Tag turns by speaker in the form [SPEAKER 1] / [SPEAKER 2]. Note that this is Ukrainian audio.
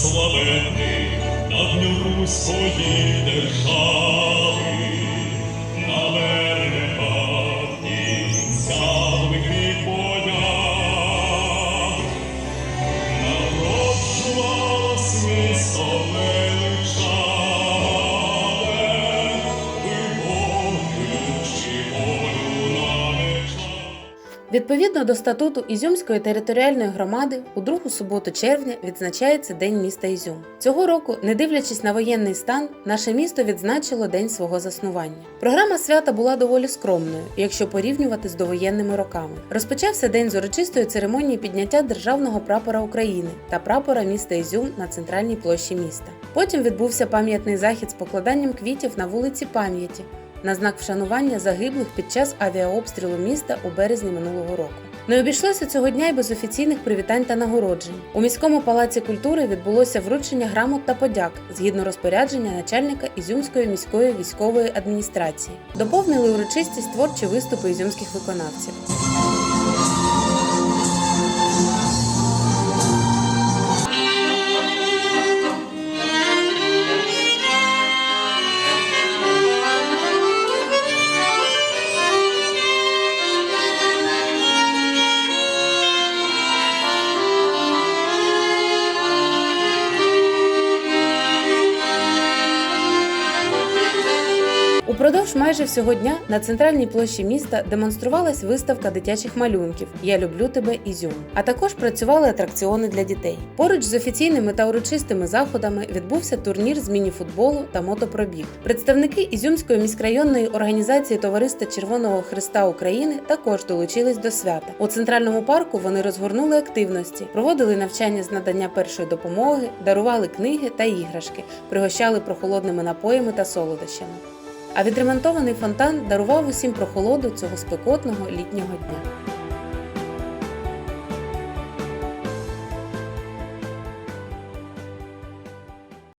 [SPEAKER 1] славений на дню руської держави. Відповідно до статуту Ізюмської територіальної громади, у другу суботу червня відзначається День міста Ізюм. Цього року, не дивлячись на воєнний стан, наше місто відзначило день свого заснування. Програма свята була доволі скромною, якщо порівнювати з довоєнними роками. Розпочався день з урочистої церемонії підняття державного прапора України та прапора міста Ізюм на центральній площі міста. Потім відбувся пам'ятний захід з покладанням квітів на вулиці пам'яті на знак вшанування загиблих під час авіаобстрілу міста у березні минулого року. Не обійшлося цього дня й без офіційних привітань та нагороджень. У міському палаці культури відбулося вручення грамот та подяк згідно розпорядження начальника Ізюмської міської військової адміністрації. Доповнили урочистість творчі виступи ізюмських виконавців. Упродовж майже всього дня на центральній площі міста демонструвалась виставка дитячих малюнків Я люблю тебе Ізюм. А також працювали атракціони для дітей. Поруч з офіційними та урочистими заходами відбувся турнір з мініфутболу та мотопробіг. Представники Ізюмської міськрайонної організації Товариства Червоного Христа України також долучились до свята. У центральному парку вони розгорнули активності, проводили навчання з надання першої допомоги, дарували книги та іграшки, пригощали прохолодними напоями та солодощами. А відремонтований фонтан дарував усім прохолоду цього спекотного літнього дня.